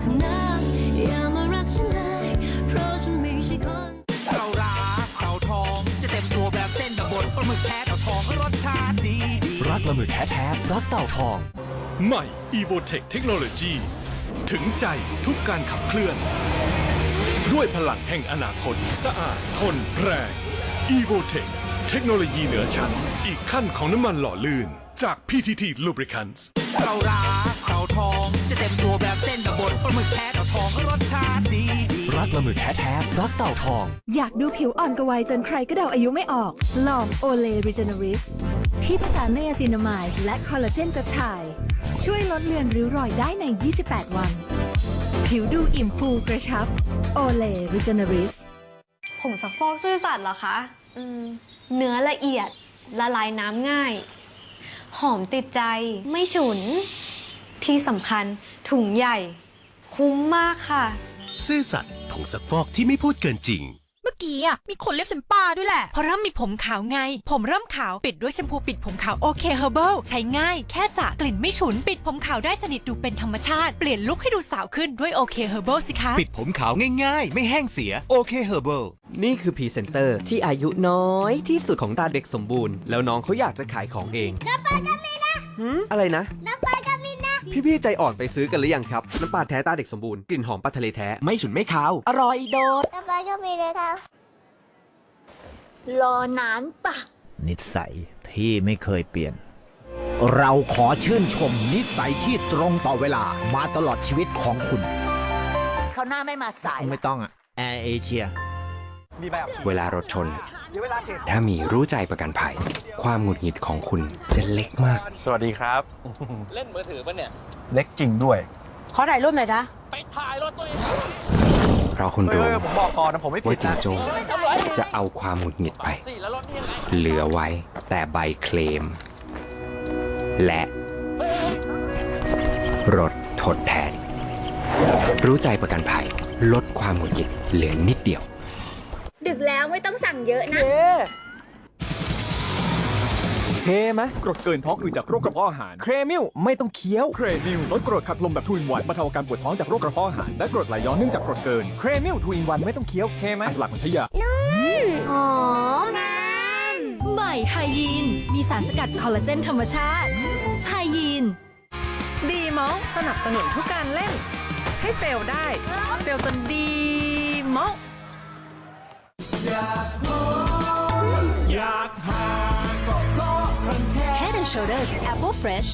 เธอนะอย่ามารักฉันเลย เพราะฉันไม่ใช่คน เรารักเราทอง จะเต็มตัวแบบเส้นกับบนปลาหมึกแท้เต่าทองรสชาติดีดีรักละมือแท้ๆรักเต่าทอง ใหม่ Evotech Technology ถึงใจทุกการขับเคลื่อน ด้วยพลังแห่งอนาคต สะอาด ทน แรง Evotech เทคโนโลยีเหนือชั้น อีกขั้นของน้ำมันหล่อลื่น จาก PTT Lubricants เรารักเราทอง จะเต็มตัวแบบเส้นกับบนปลาหมึกแท้เต่าทองรสชาติดีดีรักละมือแท้ๆรักเต่าทอง อยากดูผิวอ่อนกว่าวัยจนใครก็เดาอายุไม่ออก ลองโอเล r e g e n e r i s ที่ผสานไนอาซินามายและคอลลาเจนเปปไทด์ช่วยลดเลือนริ้วรอยได้ใน 28 วัน ผิวดูอิ่มฟูกระชับโอเล r e g e n e r i s ผงซักฟอกซื่อสัตย์เหรอคะอืมเนื้อละเอียดละลายน้ำง่าย หอมติดใจไม่ฉุน ที่สำคัญถุงใหญ่ คุ้มมากค่ะ ซื่อสัตย์ผงซักฟอกที่ไม่พูดเกินจริง เมื่อกี้อะมีคนเรียกฉันป้าด้วยแหละพอเริ่มมีผมขาวไง ผมเริ่มขาวปิดด้วยแชมพูปิดผมขาวโอเคเฮอร์เบิลใช้ง่ายแค่สระกลิ่นไม่ฉุน ปิดผมขาวได้สนิทดูเป็นธรรมชาติเปลี่ยนลุคให้ดูสาวขึ้นด้วยโอเคเฮอร์เบิลสิคะ ปิดผมขาวง่ายๆ ไม่แห้งเสียโอเคเฮอร์เบิลนี่คือพรีเซนเตอร์ที่อายุน้อยที่สุดของตาเด็กสมบูรณ์ แล้วน้องเขาอยากจะขายของเองน้ำปลาก็มีนะอะไรนะ น้ำปลาก็มีนะ พี่ๆใจอ่อนไปซื้อกันหรือยังครับ น้ำปลาแท้ตาเด็กสมบูรณ์กลิ่นหอมปลาทะเลแท้ ไม่ฉุนไม่ขาว อร่อยโดดรอนานปะนิสัยที่ไม่เคยเปลี่ยน เราขอชื่นชมนิสัยที่ตรงต่อเวลามาตลอดชีวิตของคุณ เขาหน้าไม่มาสาย ไม่ต้องอะแอร์เอเชีย เวลารถชน ถ้ามีรู้ใจประกันภัย ความหงุดหงิดของคุณจะเล็กมาก สวัสดีครับ เล็กจริงด้วย ขอถ่ายรูปหน่อยนะเพราะคุณรู้ผมบอกก่อนนะผมไม่ผิว่าดจิงนะโจ้จะเอาความหงุดหงิดไป เหลือไว้แต่ใบเคลม และ รถทดแทน รู้ใจประกันภัย ลดความหงุดหงิดเหลือนิดเดียว ดึกแล้วไม่ต้องสั่งเยอะนะ เคไหมกรดเกินท้องอืดจากโรคกระเพาะอาหาร เครมิลไม่ต้องเคี้ยว เครมิลลดกรดขับลมแบบทูอินวันบรรเทาอาการปวดท้องจากโรคกระเพาะอาหาร และกรดไหลย้อนเนื่องจากกรดเกินเครมิลทูอินวันไม่ต้องเคี้ยวเคไหมหลักของใช้ยา หอมใหม่ไฮยีน มีสารสกัดคอลลาเจนธรรมชาติไฮยีน ดีมองสนับสนุนทุกการเล่น ให้เฟลได้ เฟลจนดีมอง Head and Shoulders Apple Fresh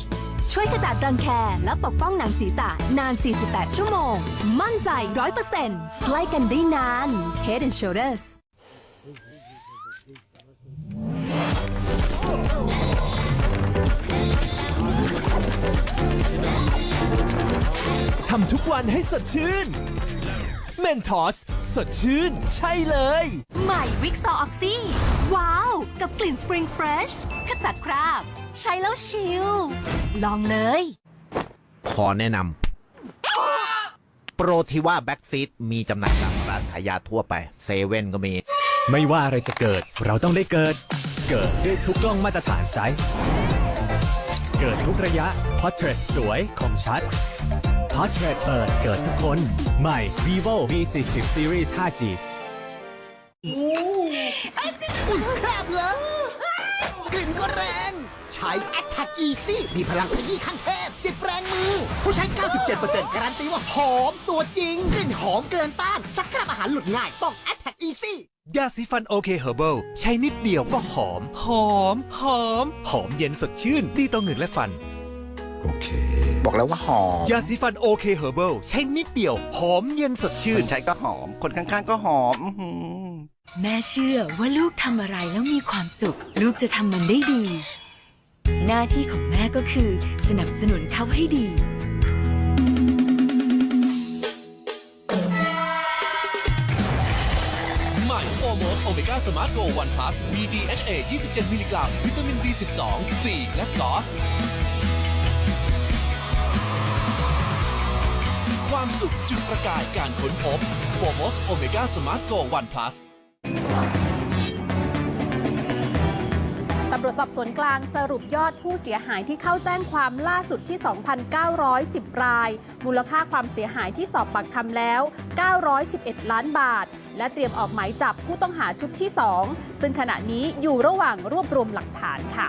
ช่วยขจัดรังแคและปกป้องหนังศีรษะนาน 48 ชั่วโมง มั่นใจ 100%ใกล้กันได้นาน Head and Shoulders ทำทุกวันให้สดชื่นเมนทอสสดชื่น ใช่เลย ใหม่วิกซอออกซี่ ว้าว กับกลิ่น Spring Fresh ขจัดคราบ ใช้แล้วชิล ลองเลย ขอแนะนำโปรที่ว่าแบ็กซีดมีจำหน่ายตามร้านขายยาทั่วไปเซเว่นก็มี ไม่ว่าอะไรจะเกิด เราต้องได้เกิด เกิดด้วยทุกกล้องมาตรฐานไซส์เกิดทุกระยะพอ r t เทรตสวยคมชัด พอ r t เทรตเปิดเกิดทุกคน ใหม่ vivo v 4 0 series 5G แคบเลยกลิ่นก็แรง ใช้ Attack Easy มีพลังขยี้ขั้นเทพ10 แรงมือ ผู้ใช้ 97%การันตีว่าหอมตัวจริง กลิ่นหอมเกินต้านสักคราบอาหารหลุดง่ายต้อง Attack Easy ยาสีฟันโอเคเฮอร์เบิลใช้นิดเดียวก็หอม หอม หอม หอมเย็นสดชื่น ดีต่อเหงือกและฟัน บอกแล้วว่าหอมยาสีฟันโอเคเฮอร์เบิลใช้นิดเดียว หอมเย็นสดชื่นใช้ก็หอม คนข้างๆ ก็หอมแม่เชื่อว่าลูกทำอะไรแล้วมีความสุข ลูกจะทำมันได้ดี หน้าที่ของแม่ก็คือ สนับสนุนเขาให้ดี ใหม่โอโมสโอเมก้าสมาร์ทโกวันพลัส BDHA 27 มิลลิกรัม วิตามิน B12 C และกลอส ความสุขจุดประกายการค้นพบโฟมอสโอเมก้าสมาร์ทโกวันพลัสตตำรวจสอบสวนกลางสรุปยอดผู้เสียหายที่เข้าแจ้งความล่าสุดที่ 2,910 ราย มูลค่าความเสียหายที่สอบปากคำแล้ว 911 ล้านบาท และเตรียมออกหมายจับผู้ต้องหาชุดที่ 2 ซึ่งขณะนี้อยู่ระหว่างรวบรวมหลักฐานค่ะ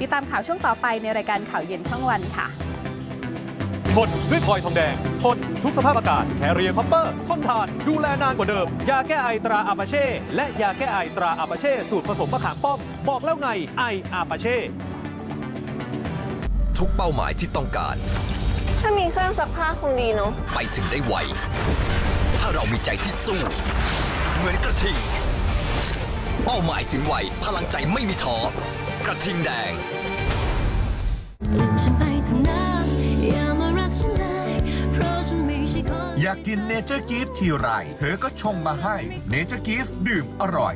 ติดตามข่าวช่วงต่อไปในรายการข่าวเย็นช่องวันค่ะ ทนด้วยพลอยทองแดง ทนทุกสภาพอากาศแคเรียคอปเปอร์ ทนทาน ดูแลนานกว่าเดิม ยาแก้ไอตราอาปาเช่ และยาแก้ไอตราอาปาเช่ สูตรผสมมะขามป้อม บอกแล้วไงไออาปาเช่ ทุกเป้าหมายที่ต้องการ ถ้ามีเครื่องซักผ้าคงดีเนาะ ไปถึงได้ไว ถ้าเรามีใจที่สู้ เหมือนกระทิง เป้าหมายถึงไว พลังใจไม่มีท้อกระทิงแดง อยากกินเนเจอร์กิฟทีไร เธอก็ชงมาให้เนเจอร์กิฟดื่มอร่อย